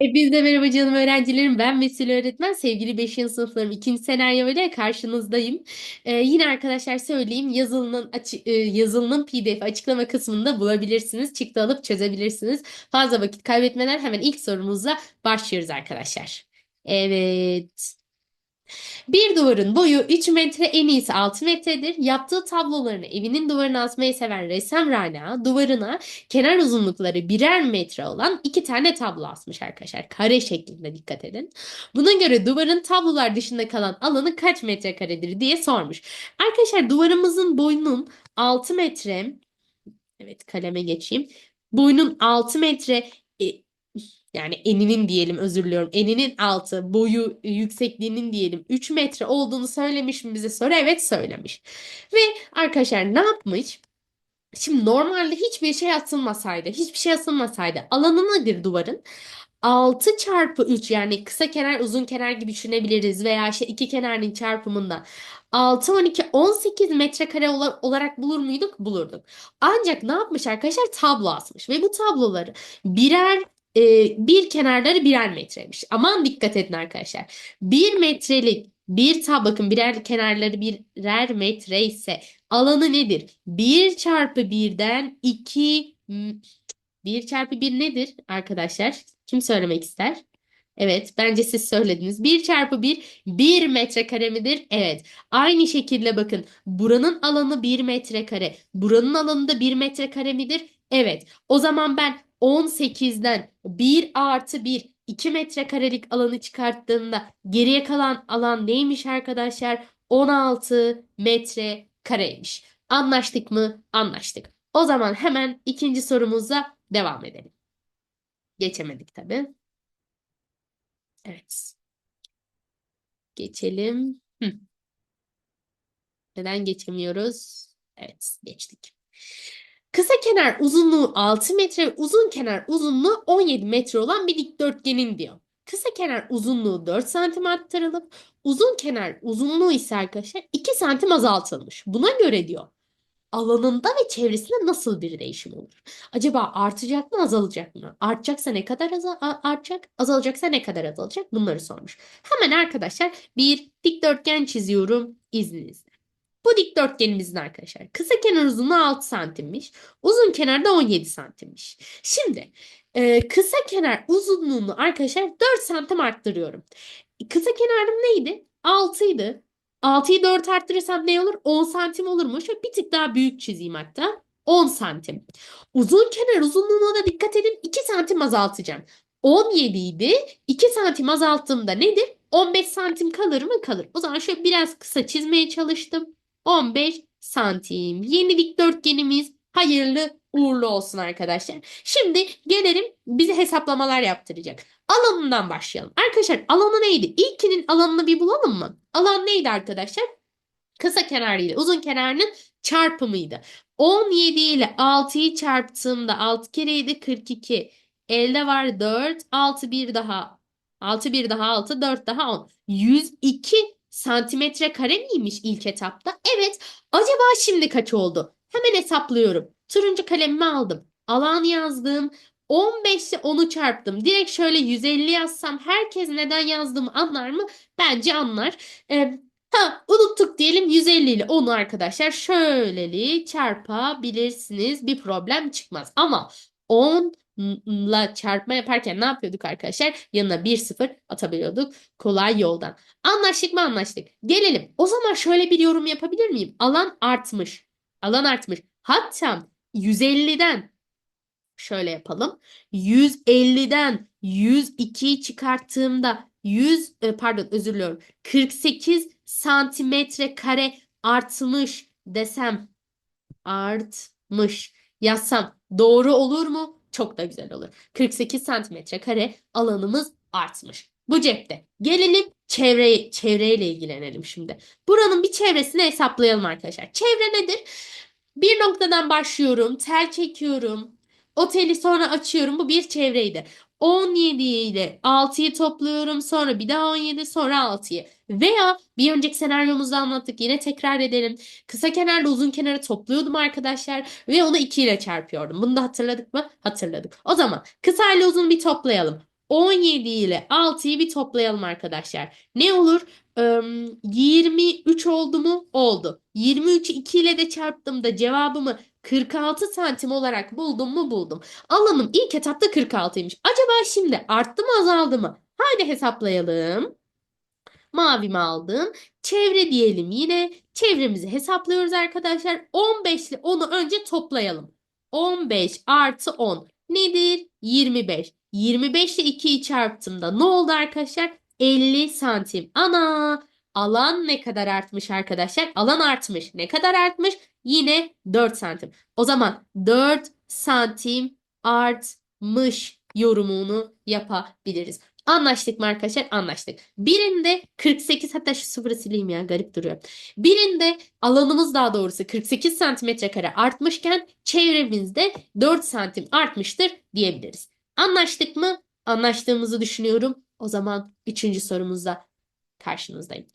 Hepinize merhaba canım öğrencilerim. Ben Vesile Öğretmen. Sevgili 5. sınıflarım ikinci senaryo ile karşınızdayım. Ee, yine arkadaşlar söyleyeyim yazılının e, yazılının PDF açıklama kısmında bulabilirsiniz. Çıktı alıp çözebilirsiniz. Fazla vakit kaybetmeden hemen ilk sorumuzla başlıyoruz arkadaşlar. Evet. Bir duvarın boyu 3 metre en iyisi 6 metredir. Yaptığı tablolarını evinin duvarına asmayı seven ressam Rana duvarına kenar uzunlukları birer metre olan iki tane tablo asmış arkadaşlar. Kare şeklinde dikkat edin. Buna göre duvarın tablolar dışında kalan alanı kaç metrekaredir diye sormuş. Arkadaşlar duvarımızın boyunun 6 metre Evet kaleme geçeyim. Boyunun 6 metre yani eninin diyelim özür diliyorum. Eninin altı, boyu yüksekliğinin diyelim 3 metre olduğunu söylemiş mi bize soru? Evet söylemiş. Ve arkadaşlar ne yapmış? Şimdi normalde hiçbir şey atılmasaydı, hiçbir şey asılmasaydı alanı nedir duvarın? 6 çarpı 3 yani kısa kenar uzun kenar gibi düşünebiliriz veya işte iki kenarın çarpımında 6, 12, 18 metrekare ola- olarak bulur muyduk? Bulurduk. Ancak ne yapmış arkadaşlar? Tablo asmış ve bu tabloları birer e, bir kenarları birer metreymiş. Aman dikkat edin arkadaşlar. Bir metrelik bir tab bakın birer kenarları birer metre ise alanı nedir? 1 çarpı 1'den 2 1 çarpı 1 nedir arkadaşlar? Kim söylemek ister? Evet, bence siz söylediniz. 1 çarpı 1 1 metrekare midir? Evet. Aynı şekilde bakın. Buranın alanı 1 metrekare. Buranın alanı da 1 metrekare midir? Evet. O zaman ben 18'den 1 artı 1 2 metrekarelik alanı çıkarttığımda geriye kalan alan neymiş arkadaşlar? 16 metrekareymiş. Anlaştık mı? Anlaştık. O zaman hemen ikinci sorumuza devam edelim. Geçemedik tabii. Evet. Geçelim. Hı. Neden geçemiyoruz? Evet, geçtik. Kısa kenar uzunluğu 6 metre uzun kenar uzunluğu 17 metre olan bir dikdörtgenin diyor. Kısa kenar uzunluğu 4 santim arttırılıp uzun kenar uzunluğu ise arkadaşlar 2 santim azaltılmış. Buna göre diyor alanında ve çevresinde nasıl bir değişim olur? Acaba artacak mı, azalacak mı? Artacaksa ne kadar aza- a- artacak, azalacaksa ne kadar azalacak? Bunları sormuş. Hemen arkadaşlar bir dikdörtgen çiziyorum izninizle. Bu dikdörtgenimizin arkadaşlar kısa kenar uzunluğu 6 santimmiş. Uzun kenar da 17 santimmiş. Şimdi e, kısa kenar uzunluğunu arkadaşlar 4 santim arttırıyorum. Kısa kenarım neydi? 6 idi. 6'yı 4 arttırırsam ne olur? 10 santim olur mu? Şöyle bir tık daha büyük çizeyim hatta. 10 santim. Uzun kenar uzunluğuna da dikkat edin. 2 santim azaltacağım. 17 idi. 2 santim azalttığımda nedir? 15 santim kalır mı? Kalır. O zaman şöyle biraz kısa çizmeye çalıştım. 15 santim. Yeni dikdörtgenimiz hayırlı uğurlu olsun arkadaşlar. Şimdi gelelim bize hesaplamalar yaptıracak. Alanından başlayalım. Arkadaşlar alanı neydi? İlkinin alanını bir bulalım mı? Alan neydi arkadaşlar? Kısa kenarıyla uzun kenarının çarpımıydı. 17 ile 6'yı çarptığımda 6 kere 7 42. Elde var 4. 6 bir daha. 6 bir daha 6. 4 daha 10. 102 santimetre kare miymiş ilk etapta? Evet. Acaba şimdi kaç oldu? Hemen hesaplıyorum. Turuncu kalemimi aldım. Alan yazdım. 15 ile 10'u çarptım. Direkt şöyle 150 yazsam herkes neden yazdığımı anlar mı? Bence anlar. Ee, ha unuttuk diyelim 150 ile 10'u arkadaşlar şöyleli çarpabilirsiniz. Bir problem çıkmaz. Ama 10 la çarpma yaparken ne yapıyorduk arkadaşlar? Yanına 1 0 atabiliyorduk kolay yoldan. Anlaştık mı anlaştık. Gelelim. O zaman şöyle bir yorum yapabilir miyim? Alan artmış. Alan artmış. Hatta 150'den şöyle yapalım. 150'den 102'yi çıkarttığımda 100 e, pardon özür diliyorum. 48 santimetre kare artmış desem artmış yazsam doğru olur mu? Çok da güzel olur. 48 santimetre kare alanımız artmış. Bu cepte. Gelelim çevre, çevreyle ilgilenelim şimdi. Buranın bir çevresini hesaplayalım arkadaşlar. Çevre nedir? Bir noktadan başlıyorum, tel çekiyorum, oteli sonra açıyorum. Bu bir çevreydi. 17 ile 6'yı topluyorum, sonra bir daha 17, sonra 6'yı. Veya bir önceki senaryomuzda anlattık. Yine tekrar edelim. Kısa kenarla uzun kenarı topluyordum arkadaşlar ve onu 2 ile çarpıyordum. Bunu da hatırladık mı? Hatırladık. O zaman kısa ile uzun bir toplayalım. 17 ile 6'yı bir toplayalım arkadaşlar. Ne olur? Eee, 23 oldu mu? Oldu. 23'ü 2 ile de çarptığımda cevabımı 46 santim olarak buldum mu? Buldum. Alanım ilk etapta 46'ymış. Acaba şimdi arttı mı azaldı mı? Haydi hesaplayalım. Mavimi aldım. Çevre diyelim yine. Çevremizi hesaplıyoruz arkadaşlar. 15 ile 10'u önce toplayalım. 15 artı 10 nedir? 25. 25 ile 2'yi çarptığımda ne oldu arkadaşlar? 50 santim. Ana! Alan ne kadar artmış arkadaşlar? Alan artmış. Ne kadar artmış? Yine 4 santim. O zaman 4 santim artmış yorumunu yapabiliriz. Anlaştık mı arkadaşlar? Anlaştık. Birinde 48 hatta şu sıfırı sileyim ya garip duruyor. Birinde alanımız daha doğrusu 48 santimetre kare artmışken çevremizde 4 santim artmıştır diyebiliriz. Anlaştık mı? Anlaştığımızı düşünüyorum. O zaman üçüncü sorumuzda karşınızdayım.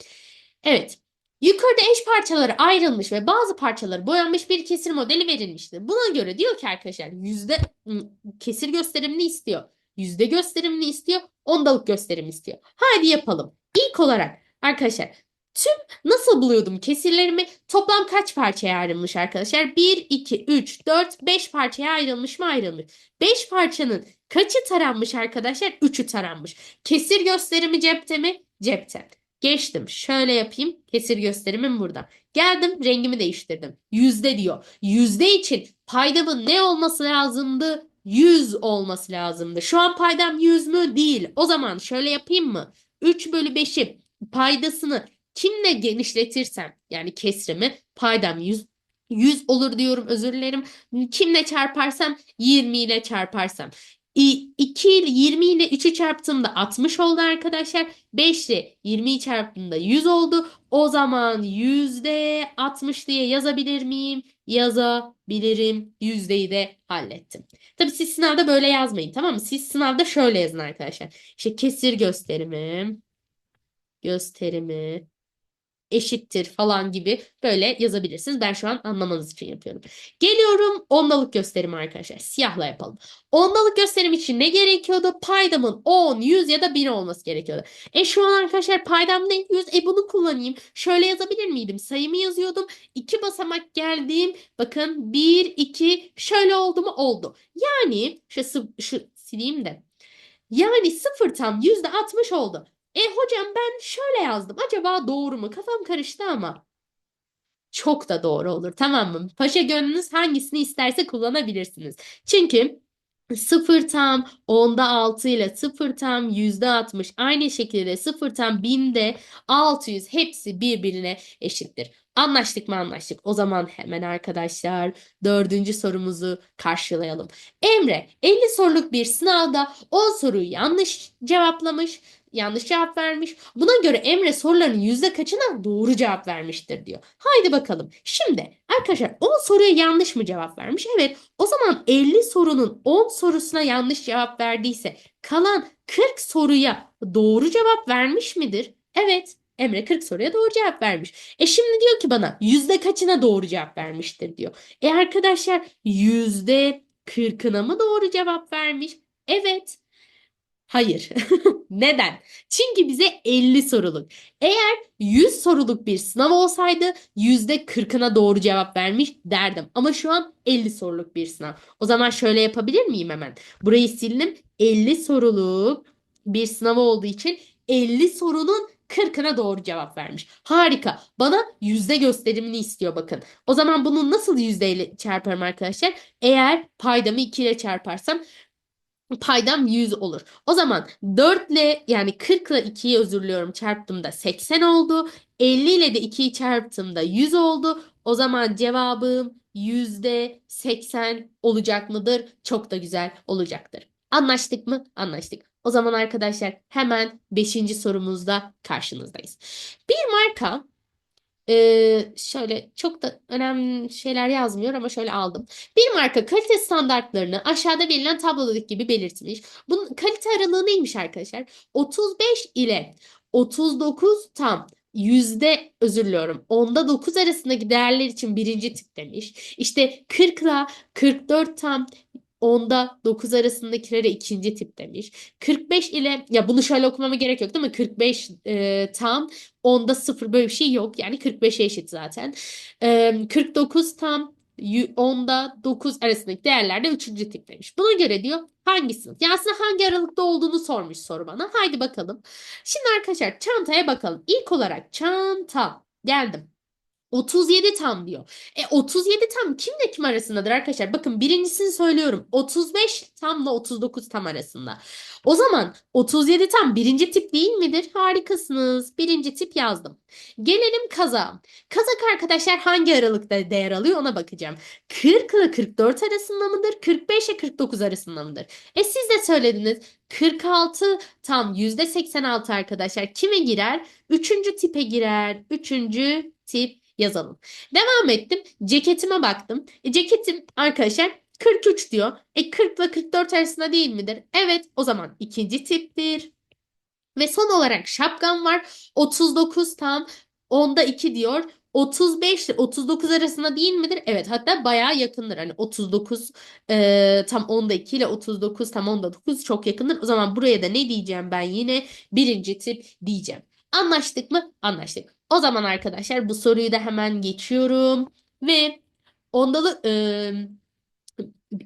Evet. Yukarıda eş parçalara ayrılmış ve bazı parçaları boyanmış bir kesir modeli verilmiştir. Buna göre diyor ki arkadaşlar yüzde ım, kesir gösterimini istiyor. Yüzde gösterimini istiyor. Ondalık gösterim istiyor. Haydi yapalım. İlk olarak arkadaşlar tüm nasıl buluyordum kesirlerimi? Toplam kaç parçaya ayrılmış arkadaşlar? 1, 2, 3, 4, 5 parçaya ayrılmış mı ayrılmış? 5 parçanın kaçı taranmış arkadaşlar? 3'ü taranmış. Kesir gösterimi cepte mi? Cepte. Geçtim. Şöyle yapayım. Kesir gösterimim burada. Geldim rengimi değiştirdim. Yüzde diyor. Yüzde için paydamın ne olması lazımdı? 100 olması lazımdı. Şu an paydam 100 mü? Değil. O zaman şöyle yapayım mı? 3 bölü 5'i paydasını kimle genişletirsem yani kesrimi paydam 100 100 olur diyorum özür dilerim. Kimle çarparsam 20 ile çarparsam. 2 ile 20 ile 3'ü çarptığımda 60 oldu arkadaşlar. 5 ile 20'yi çarptığımda 100 oldu. O zaman yüzde 60 diye yazabilir miyim? Yazabilirim. Yüzdeyi de hallettim. Tabii siz sınavda böyle yazmayın tamam mı? Siz sınavda şöyle yazın arkadaşlar. İşte kesir gösterimi, gösterimi eşittir falan gibi böyle yazabilirsiniz. Ben şu an anlamanız için yapıyorum. Geliyorum ondalık gösterimi arkadaşlar. Siyahla yapalım. Ondalık gösterim için ne gerekiyordu? Paydamın 10, 100 ya da 1000 olması gerekiyordu. E şu an arkadaşlar paydam ne? 100. E bunu kullanayım. Şöyle yazabilir miydim? Sayımı yazıyordum. İki basamak geldim. Bakın 1, 2 şöyle oldu mu? Oldu. Yani şu, şu sileyim de. Yani sıfır tam yüzde 60 oldu. E hocam ben şöyle yazdım. Acaba doğru mu? Kafam karıştı ama. Çok da doğru olur tamam mı? Paşa gönlünüz hangisini isterse kullanabilirsiniz. Çünkü sıfır tam onda 6 ile sıfır tam yüzde 60 aynı şekilde sıfır tam binde 600 hepsi birbirine eşittir. Anlaştık mı anlaştık. O zaman hemen arkadaşlar dördüncü sorumuzu karşılayalım. Emre 50 soruluk bir sınavda 10 soruyu yanlış cevaplamış. Yanlış cevap vermiş. Buna göre Emre soruların yüzde kaçına doğru cevap vermiştir diyor. Haydi bakalım. Şimdi arkadaşlar 10 soruya yanlış mı cevap vermiş? Evet. O zaman 50 sorunun 10 sorusuna yanlış cevap verdiyse kalan 40 soruya doğru cevap vermiş midir? Evet. Emre 40 soruya doğru cevap vermiş. E şimdi diyor ki bana yüzde kaçına doğru cevap vermiştir diyor. E arkadaşlar yüzde 40'ına mı doğru cevap vermiş? Evet. Hayır. Neden? Çünkü bize 50 soruluk. Eğer 100 soruluk bir sınav olsaydı %40'ına doğru cevap vermiş derdim. Ama şu an 50 soruluk bir sınav. O zaman şöyle yapabilir miyim hemen? Burayı sildim. 50 soruluk bir sınav olduğu için 50 sorunun 40'ına doğru cevap vermiş. Harika. Bana yüzde gösterimini istiyor bakın. O zaman bunu nasıl yüzdeyle çarparım arkadaşlar? Eğer paydamı 2 ile çarparsam paydam 100 olur. O zaman 4 ile yani 40 ile 2'yi özür çarptığımda 80 oldu. 50 ile de 2'yi çarptığımda 100 oldu. O zaman cevabım %80 olacak mıdır? Çok da güzel olacaktır. Anlaştık mı? Anlaştık. O zaman arkadaşlar hemen 5. sorumuzda karşınızdayız. Bir marka ee, şöyle çok da önemli şeyler yazmıyor ama şöyle aldım. Bir marka kalite standartlarını aşağıda verilen tablodaki gibi belirtmiş. Bunun kalite aralığı neymiş arkadaşlar? 35 ile 39 tam yüzde özür diliyorum. Onda 9 arasındaki değerler için birinci tip demiş. İşte 40 ile 44 tam 10'da 9 arasındakilere ikinci tip demiş. 45 ile ya bunu şöyle okumama gerek yok değil mi? 45 e, tam 10'da 0 böyle bir şey yok. Yani 45'e eşit zaten. E, 49 tam 10'da 9 arasındaki değerlerde üçüncü tip demiş. Buna göre diyor hangisi? Yani aslında hangi aralıkta olduğunu sormuş soru bana. Haydi bakalım. Şimdi arkadaşlar çantaya bakalım. İlk olarak çanta geldim. 37 tam diyor. E 37 tam kimle kim arasındadır arkadaşlar? Bakın birincisini söylüyorum. 35 tamla 39 tam arasında. O zaman 37 tam birinci tip değil midir? Harikasınız. Birinci tip yazdım. Gelelim kaza. Kazak arkadaşlar hangi aralıkta değer alıyor ona bakacağım. 40 ile 44 arasında mıdır? 45 ile 49 arasında mıdır? E siz de söylediniz. 46 tam %86 arkadaşlar. Kime girer? Üçüncü tipe girer. Üçüncü tip yazalım. Devam ettim. Ceketime baktım. E, ceketim arkadaşlar 43 diyor. E 40 ile 44 arasında değil midir? Evet o zaman ikinci tiptir. Ve son olarak şapkam var. 39 tam 10'da 2 diyor. 35 ile 39 arasında değil midir? Evet hatta bayağı yakındır. Hani 39 e, tam 10'da 2 ile 39 tam 10'da 9 çok yakındır. O zaman buraya da ne diyeceğim ben yine? Birinci tip diyeceğim. Anlaştık mı? Anlaştık. O zaman arkadaşlar bu soruyu da hemen geçiyorum ve ondalı e,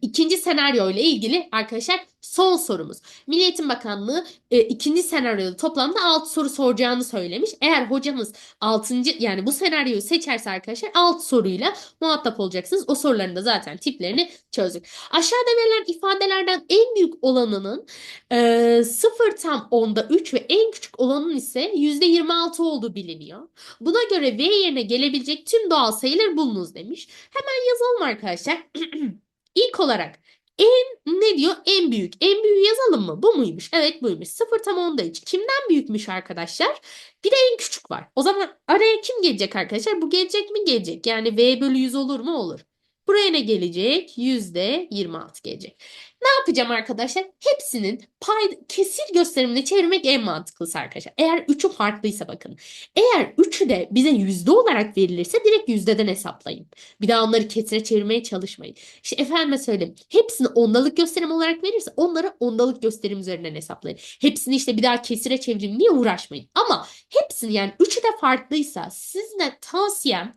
ikinci senaryo ile ilgili arkadaşlar son sorumuz. Milli Eğitim Bakanlığı e, ikinci senaryoda toplamda 6 soru soracağını söylemiş. Eğer hocamız 6. yani bu senaryoyu seçerse arkadaşlar 6 soruyla muhatap olacaksınız. O soruların da zaten tiplerini çözdük. Aşağıda verilen ifadelerden en büyük olanının e, 0 tam 10'da 3 ve en küçük olanın ise %26 olduğu biliniyor. Buna göre V yerine gelebilecek tüm doğal sayıları bulunuz demiş. Hemen yazalım arkadaşlar. İlk olarak en ne diyor? En büyük. En büyüğü yazalım mı? Bu muymuş? Evet buymuş. 0 tam 10'da 3. Kimden büyükmüş arkadaşlar? Bir de en küçük var. O zaman araya kim gelecek arkadaşlar? Bu gelecek mi? Gelecek. Yani V bölü 100 olur mu? Olur. Buraya ne gelecek? %26 gelecek. Ne yapacağım arkadaşlar? Hepsinin pay kesir gösterimine çevirmek en mantıklısı arkadaşlar. Eğer üçü farklıysa bakın. Eğer üçü de bize yüzde olarak verilirse direkt yüzdeden hesaplayın. Bir daha onları kesire çevirmeye çalışmayın. İşte efendime söyleyeyim. Hepsini ondalık gösterim olarak verirse onları ondalık gösterim üzerinden hesaplayın. Hepsini işte bir daha kesire çevireyim diye uğraşmayın. Ama hepsini yani üçü de farklıysa sizden tavsiyem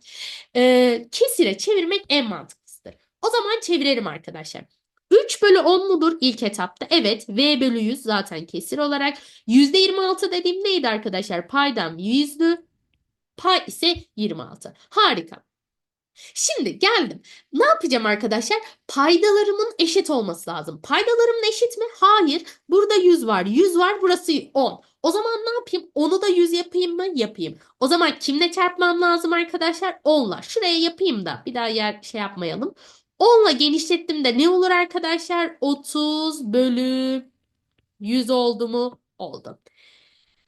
e, kesire çevirmek en mantıklısıdır. O zaman çevirelim arkadaşlar. 3 bölü 10 mudur ilk etapta? Evet. V bölü 100 zaten kesir olarak. %26 dediğim neydi arkadaşlar? Paydam 100'dü. Pay ise 26. Harika. Şimdi geldim. Ne yapacağım arkadaşlar? Paydalarımın eşit olması lazım. Paydalarım eşit mi? Hayır. Burada 100 var. 100 var. Burası 10. O zaman ne yapayım? Onu da 100 yapayım mı? Yapayım. O zaman kimle çarpmam lazım arkadaşlar? 10'la. Şuraya yapayım da bir daha yer şey yapmayalım. 10'la genişlettim de ne olur arkadaşlar? 30 bölü 100 oldu mu? Oldu.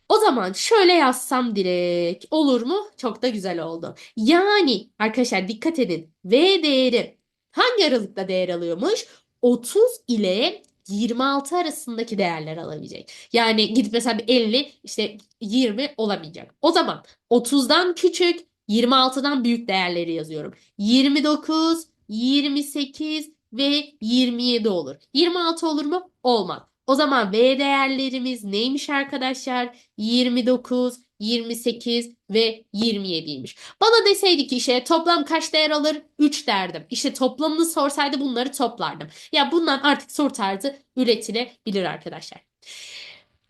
O zaman şöyle yazsam direkt olur mu? Çok da güzel oldu. Yani arkadaşlar dikkat edin. V değeri hangi aralıkta değer alıyormuş? 30 ile 26 arasındaki değerler alabilecek. Yani gidip mesela bir 50 işte 20 olamayacak. O zaman 30'dan küçük 26'dan büyük değerleri yazıyorum. 29, 28 ve 27 olur. 26 olur mu? Olmaz. O zaman V değerlerimiz neymiş arkadaşlar? 29, 28 ve 27'ymiş. Bana deseydi ki işte toplam kaç değer alır? 3 derdim. İşte toplamını sorsaydı bunları toplardım. Ya bundan artık soru tarzı üretilebilir arkadaşlar.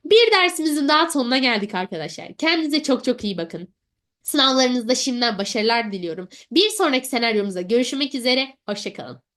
Bir dersimizin daha sonuna geldik arkadaşlar. Kendinize çok çok iyi bakın. Sınavlarınızda şimdiden başarılar diliyorum. Bir sonraki senaryomuzda görüşmek üzere. Hoşçakalın.